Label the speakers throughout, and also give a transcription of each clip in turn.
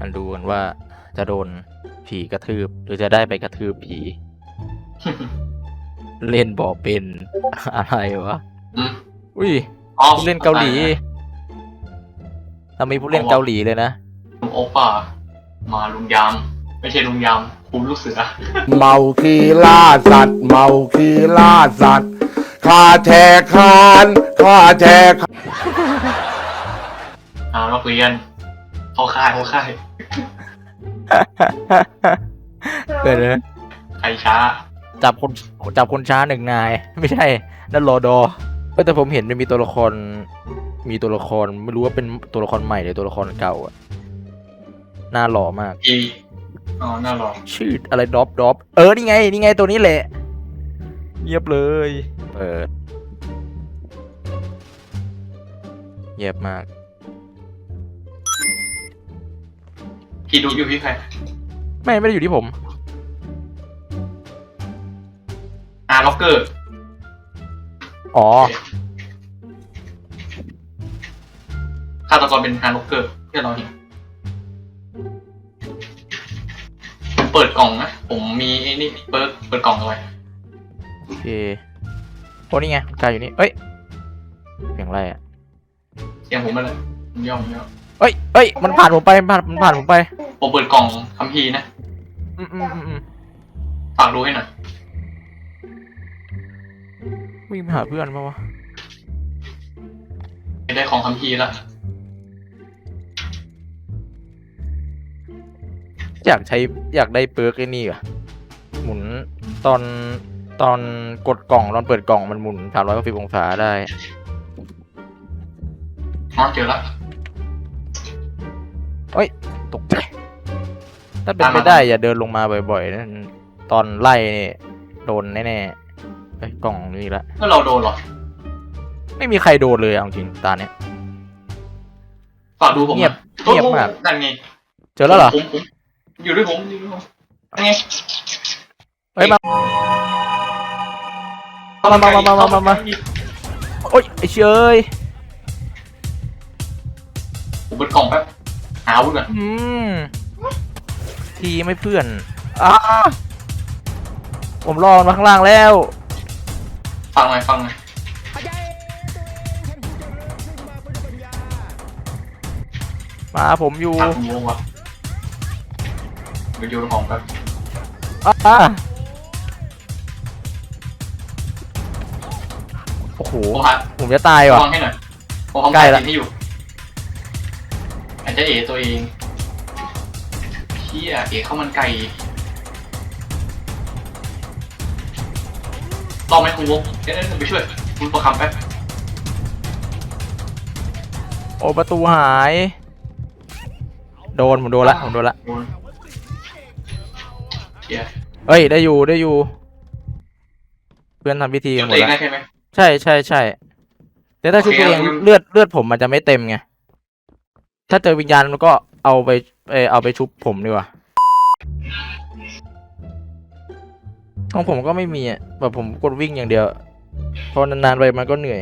Speaker 1: มันดูกันว่าจะโดนผีกระทืบ หรือจะได้ไปกระทืบผี เล่นบอเป็นอะไรวะ
Speaker 2: อืม
Speaker 1: อุ้ย
Speaker 2: อ๋อ
Speaker 1: ผู้เล่นเกาหลีเรามีผู้เล่นเกาหลีเลยนะ
Speaker 2: ลุงโอป้ามาลุงยาม ไม่ใช่ลุงยามคุณลูกเสือ
Speaker 3: เมาคีล่าสัตว์ เมาคีล่าสัตว์ข้าแชร์คานข้าแชร์คาน
Speaker 2: อ่านักเรียนเข้าค่ายเข้าค่าย
Speaker 1: เกิดเลย
Speaker 2: ใครช้า
Speaker 1: จับคนจับคนช้าหนึ่งนาย ไม่ใช่นั่นรอดอเออแต่ผมเห็นมันมีตัวละคร มีตัวละครไม่รู้ว่าเป็นตัวละครใหม่หรือตัวละครเก่าอะหน้าหล่อมาก
Speaker 2: อีอ๋อน่าลอง
Speaker 1: ชื่ออะไรดรอปดรอปเออนี่ไงนี่ไงตัวนี้แหละเงียบเลยเปิดเงียบมาก
Speaker 2: พี่ดูอยู่พี่ใคร
Speaker 1: ไม่ไม่ได้อยู่ที่ผม
Speaker 2: อาร์ล็อกเกอร์
Speaker 1: อ๋อ
Speaker 2: ฆาตกรเป็นฮาร์ล็อกเกอร์ที่เราเห็นผมเปิดกล่องนะผมมีไอ้นี่เปิดเปิดกล่องเอาไว้
Speaker 1: โอเคโอ้นี่ไงกายอยู่นี่เอ้ยเสียงอะไรอะ
Speaker 2: เสียงผมมาเลยผมย่อมย่อม
Speaker 1: เอ้ยเอ้ยมันผ่านผมไปมันผ่านมันผ่านผมไป
Speaker 2: ผมเปิดกล่องคัมภีร์นะ
Speaker 1: อืมอืมอืมอืม
Speaker 2: ฝากดูให้หน่อย
Speaker 1: วิ่งไปหาเพื่อนปะวะ
Speaker 2: ได้ของคัมภีร์แล้ว
Speaker 1: อยากใช้อยากได้เปิร์กไอ้นี่อะหมุนตอนตอนกดกล่องตอนเปิดกล่องมันหมุนสามร้อยกว่าสิบองศาได้
Speaker 2: อ๋อเจอแล้ว
Speaker 1: ตกใจ ถ้าเป็นไปได้อย่าเดินลงมาบ่อยๆนะตอนไล่นี่โดนแน่ๆเอ้ยกล่องนี่ละ
Speaker 2: เมื่อเราโดนเหรอ
Speaker 1: ไม่มีใครโดนเลยเอาจริงตาเนี้ย
Speaker 2: ฝากดูผม
Speaker 1: เงียบ
Speaker 2: โอ้โห
Speaker 1: เงียบมาก
Speaker 2: นั่นไง
Speaker 1: เจอแล้วเหรอ
Speaker 2: ผมผมอยู่ด้วยผมอยู่ด้วยผมนั่นไง
Speaker 1: เฮ้ยมามามามามามามาโอ๊ยไอ้เชยเอ้ย
Speaker 2: ผมเปิดกล่องแป๊บหาอาวุธก่อน
Speaker 1: อืม ทีไม่เพื่อนอ้าผมรอมันมาข้างล่างแล้ว
Speaker 2: ฟังหน่อยฟังหน่อย
Speaker 1: มาผมอยู่
Speaker 2: ถามผมงงวะไปโยนของแป๊บ
Speaker 1: อ่าโอ้โห
Speaker 2: ผมหา
Speaker 1: ผมจะตาย
Speaker 2: ระ
Speaker 1: ว่ะ
Speaker 2: วังให้หน่อยผมทำ
Speaker 1: ใกล้
Speaker 2: การ
Speaker 1: ละ
Speaker 2: กินให้อยู่อาจจะเอตัวเอง เฮียเอข้าวมันไก่รอบไหมคุณวงเดี๋ยวเดี๋ยวไปช่วยคุณประคำแป๊บ
Speaker 1: โอ้ประตูหาย โดนผมโดนละผมโดนละ
Speaker 2: โดนเฮีย
Speaker 1: เอ้ยได้อยู่ได้อยู่ เพื่อนทำพิธีกั
Speaker 2: เก็
Speaker 1: น
Speaker 2: บ
Speaker 1: หม
Speaker 2: ตัว
Speaker 1: ด
Speaker 2: เอง
Speaker 1: แล้ว
Speaker 2: ได้ใช่ไหม
Speaker 1: ใช่ใช่ใช่แต่ถ้าชุด
Speaker 2: โอเค
Speaker 1: ตัวเอง
Speaker 2: งั้น
Speaker 1: เลือดเลือดผมมันจะไม่เต็มไง ถ้าเจอวิญญาณมันก็เอาไปเออเอาไปชุบผมดีกว่าของผมก็ไม่มีอะแบบผมกดวิ่งอย่างเดียวพอนานๆไปมันก็เหนื่อย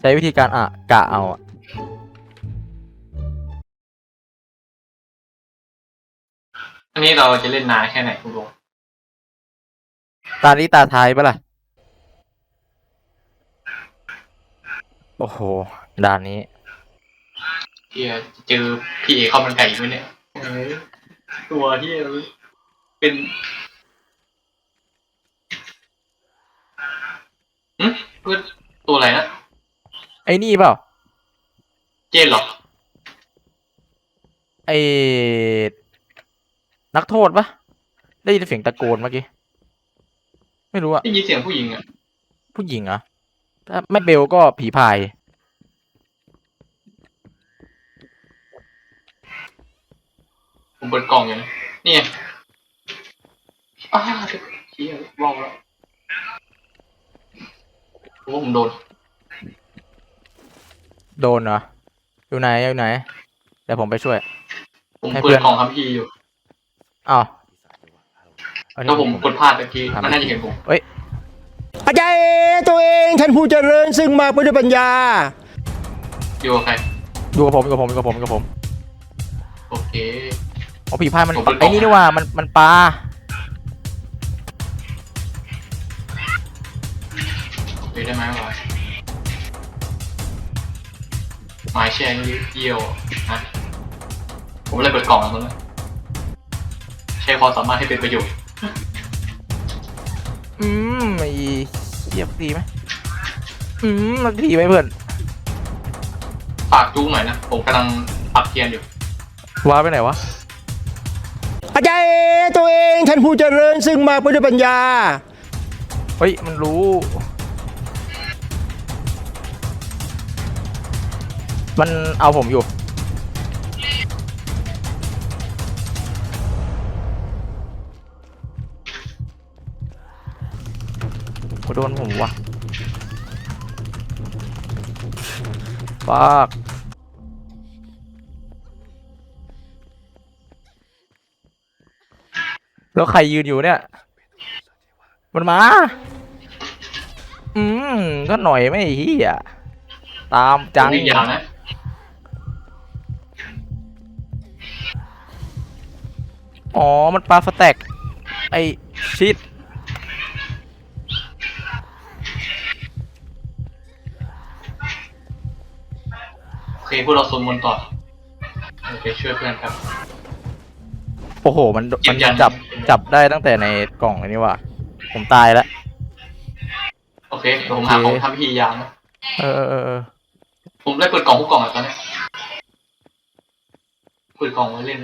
Speaker 1: ใช้วิธีการอะกะเอาอะ
Speaker 2: อันนี้เราจะเล่นนานแค่ไหนคุณวง
Speaker 1: ตานี้ตาท้ายปะล่ะ โอ้โหด่านนี้
Speaker 2: เฮียจะเจอพี่เอข้าวมันไก่อีกไหมเนี่ยเออตัวเฮียเป็นอืมเพื่อนตัวอะไรนะ
Speaker 1: ไอ้นี่เปล่า
Speaker 2: เจนเหรอ
Speaker 1: ไอ้นักโทษปะได้ยินเสียงตะโกนเมื่อกี้ ไม่รู้อะ
Speaker 2: ได้ยินเสียงผู้หญิงอะ
Speaker 1: ผู้หญิงเหรอะถ้าไม่เบลก็ผีพาย
Speaker 2: ผมเปิดกล่องอยู่นะนี่ไงอ้าเฮียว่องแล้วผมว่าผมโดน
Speaker 1: โดนเหรอ อยู่ไหนอยู่ไหน เดี๋ยวผมไปช่วย
Speaker 2: ผม
Speaker 1: ให้
Speaker 2: เปิ
Speaker 1: เพื่
Speaker 2: ด
Speaker 1: อน
Speaker 2: กล่องคัมภีร์อยู่
Speaker 1: อ้าวเอาที่
Speaker 2: แล้วผมกดพลาดตะกี้มันน่าจะเห็นผม
Speaker 3: อาจารย์ตัวเองท่านผู้เจริญซึ่งมาเพื่อด้วยปัญญา
Speaker 2: อยู่กับใคร
Speaker 1: อยู่กับผมอยู่กับผมอยู่กับผมอยู่กับผม
Speaker 2: โอเค
Speaker 1: อ๋อผีพายมัน
Speaker 2: ผมเปิดกล่
Speaker 1: ไอ้
Speaker 2: อง
Speaker 1: นี่นี่ว่ามันมันปลา
Speaker 2: ไปได้ไหมวะไม้แช่เยี่ยวนะผมเลยเปิดกล่องแล้วตอนนั้นใช้ความสามารถให้เป็นประโยชน์
Speaker 1: อืมไอ้เทียบดีไหมอืมมันดีไหมเพื่อน
Speaker 2: ฝากจู้หน่อยนะ ผมกำลังปักเทียนอยู่
Speaker 1: ว้าไปไหนวะ
Speaker 4: อาจารย์ตัวเองท่านผู้เจริญซึ่งมากไปด้วยปัญญา
Speaker 1: เฮ้ย มันรู้ มันเอาผมอยู่ โดนผมวะฟาก แล้วใครยืนอยู่เนี่ย มันมา อืม ก็หน่อยไม่เฮียตามจัง
Speaker 2: อีกอย่างนะ
Speaker 1: อ๋อ มันปลาสแต็ก ไอชิด
Speaker 2: โอเคพวกเราสวดมนต์ต่อโอเคช่วยเพื่อนครับ
Speaker 1: โอ้โห มัน
Speaker 2: ยื
Speaker 1: มัน
Speaker 2: นยัน
Speaker 1: จับ จับได้ตั้งแต่ในกล่องอันนี้ว่ะผมตายแล้ว
Speaker 2: โอเคเดี๋ยวผมหาของทำพิธียามนะ
Speaker 1: เออเออเออเออ
Speaker 2: ผมได้เปิดกล่องทุกกล่องแล้วตอนเนี้ยเปิดกล่องไว้เล่น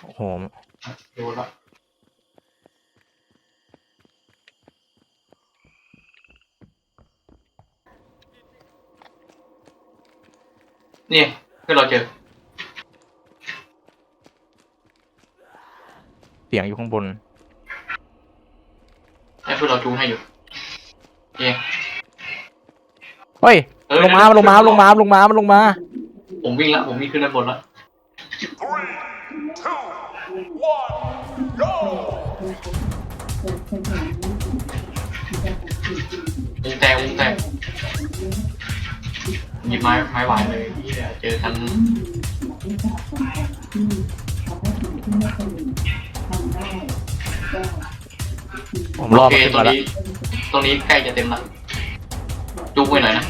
Speaker 1: โอ้โห
Speaker 2: ดูแล้วนี่เพื่อนเราเจอ
Speaker 1: สียงอยู่ข้างบน
Speaker 2: ให้เพื่อนเราจูงให้อยู่โอเค
Speaker 1: เฮ้ย
Speaker 2: เออ
Speaker 1: ลงมาลงมาลงมาลงมาลงมา
Speaker 2: ผมวิ่งแล้วผมวิ่งขึ้นด้านบนแล้ววงแตกวงแตกหยิบไม้ไม้หวานเลยเหี้ยเจอกัน
Speaker 1: ผมรอ
Speaker 2: โอเค
Speaker 1: มันขึ้น
Speaker 2: ตร
Speaker 1: มางแล้ว
Speaker 2: นี้ตรงนี้ใกล้จะเต็มละจูงไว้หน่อยนะ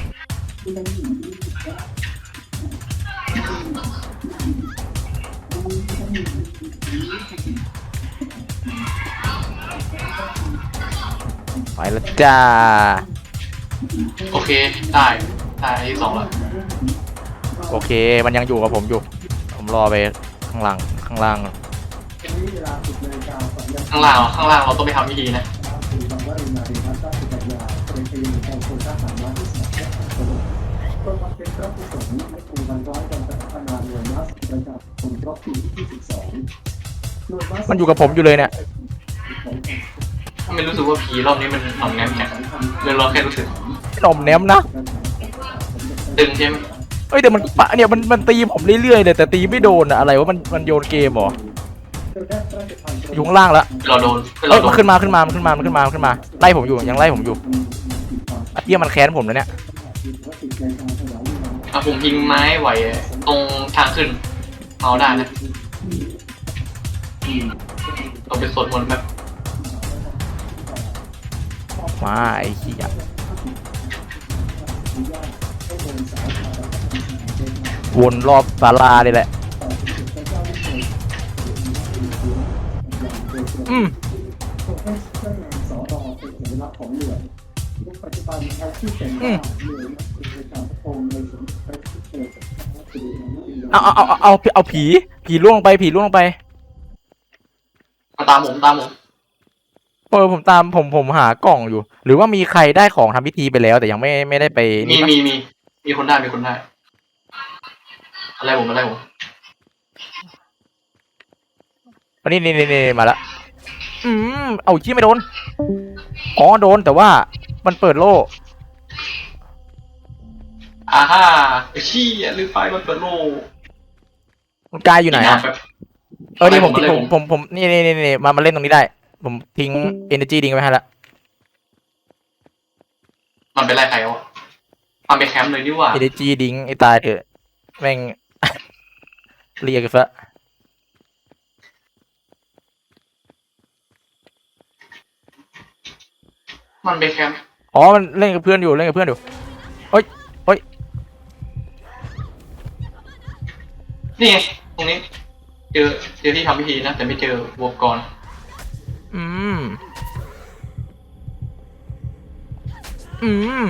Speaker 1: ไปแล้วจ้า
Speaker 2: โอเค ได้ได้อันที่สองแล้ว
Speaker 1: โอเค มันยังอยู่กับผมอยู่ ผมรอไปข้างล่างข้างล่าง
Speaker 2: ข้างล่างเหรอข้างล่างเราต้องไปทำพิธีนะ
Speaker 1: มันอยู่กับผมอยู่เลยเนี่ย
Speaker 2: ไม่รู้สึกว่าผีรอบนี้มันหน่อมแนมแข็งเรื่องเราแค่รู้สึก
Speaker 1: หน่อมแนมนะ
Speaker 2: ตึงใช่ไหม
Speaker 1: เอ้ยแต่มันปะเนี่ยมันมันตีผมเรื่อยๆเลยแต่ตีไม่โดนอะอะไรวะมันมันโยนเกมเหรอ อยู่ข้างล่างแล้ว
Speaker 2: เราโดน
Speaker 1: เอ้
Speaker 2: เรา
Speaker 1: ย
Speaker 2: โด
Speaker 1: มันนขึ้นมาขึ้นมามันขึ้นมามันขึ้นมามันขึ้นมาไล่ผมอยู่ยังไล่ผมอยู่อะเหี้ยมันแค้นผมเลยเนี่ย
Speaker 2: อะผมยิงไม้ไหวตรงทางขึ้นเมาได้นะเราไปสวดมนต์แบบ
Speaker 1: มาไอ้เหี้ยวนรอบศาลาเลยแหละ อืมอืมเอาเอาเอาเอาเอาเอาผี ผีล่วงลงไป ผีล่วงลงไป
Speaker 2: มาตามผมตามผม
Speaker 1: เออผมตามผมผมหากล่องอยู่ หรือว่ามีใครได้ของทำพิธีไปแล้ว แต่ยังไม่ไม่ได้ไป
Speaker 2: มี
Speaker 1: นี่ปะ
Speaker 2: มีมีมีคนได้มีคนได้อะไรผมอะไรผม
Speaker 1: อันนี้นี่นี่นี่มาแล้วอืม เอาชี้ไม่โดน อ๋อโดนแต่ว่ามันเปิดโล่
Speaker 2: อ่าฮ่าไอ้ชี้ยลืมไปมันเปิดโลก
Speaker 1: มันกายอยู่ไหนอะ
Speaker 2: แบบ
Speaker 1: เออนี่ผม
Speaker 2: อะไร
Speaker 1: ผ
Speaker 2: ผมม
Speaker 1: ผมผมนี่นี่นี่นี่มามาเล่นตรงนี้ได้ ผมทิ้ง energy ดิ้งไว้ให้ละ
Speaker 2: มันเป็นไรใครวะมันไปแคมป์เลยนี่หว่า
Speaker 1: energy ดิ้งไอ้ตายเถอะแม่งเรียกกันซะ
Speaker 2: มันไปแคมป์
Speaker 1: อ๋อ มันเล่นกับเพื่อนอยู่ เล่นกับเพื่อนอยู่
Speaker 2: นี่ไงตรงนี้ เจอ เจอที่ทำพิธีนะ แต่ไม่เจอวัวกร
Speaker 1: อืม อืม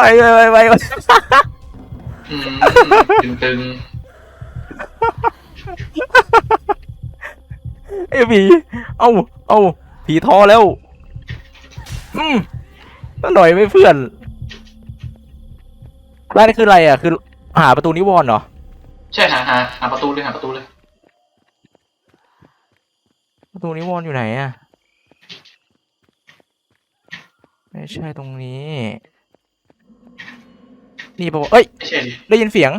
Speaker 1: ไปไปไปไปไป
Speaker 2: อืมตึง
Speaker 1: ไอ้ผีเอาเอาผีทอแล้ว อืมหน่อยไม่เพื่อนร้านนี่คืออะไรอะ คือหาประตูนิวรณ์เหรอ
Speaker 2: ๆใช่หาหาหาประตูเลยหาประตูเลย
Speaker 1: ประตูนิวรณ์อยู่ไหนอะ ไม่ใช่ตรงนี้ นี่ปะวะเอ้ย
Speaker 2: ไม่ใช่ดิ
Speaker 1: ได้ยินเสียง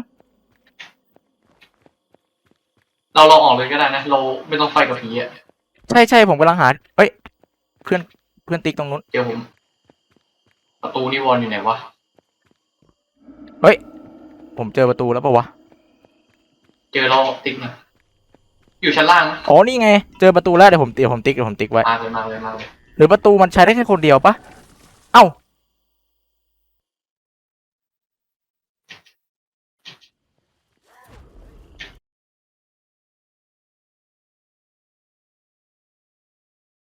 Speaker 2: เราเราออกเลยก็ได้นะ เราไม่ต้องไฟกับผีอะ
Speaker 1: ใช่ใช่ผมกำลังหา เอ้ย เพื่อนเพื่อนติ๊กตรงนู้น
Speaker 2: เจอผม ประตูนิวรณ์อยู่ไหนวะ
Speaker 1: ผมเจอประตูแล้วปะวะ
Speaker 2: เจอเราติ๊กนะอยู่ชั้นล่างนะ
Speaker 1: อ๋อ นี่ไง เจอประตูแล้วเดี๋ยวผมเดี๋ยวผมติ๊กเดี๋ยวผมติ๊กไว้
Speaker 2: มาเลยมาเลยมาเลย
Speaker 1: หรือประตูมันใช้ได้แค่คนเดียวปะเอ้า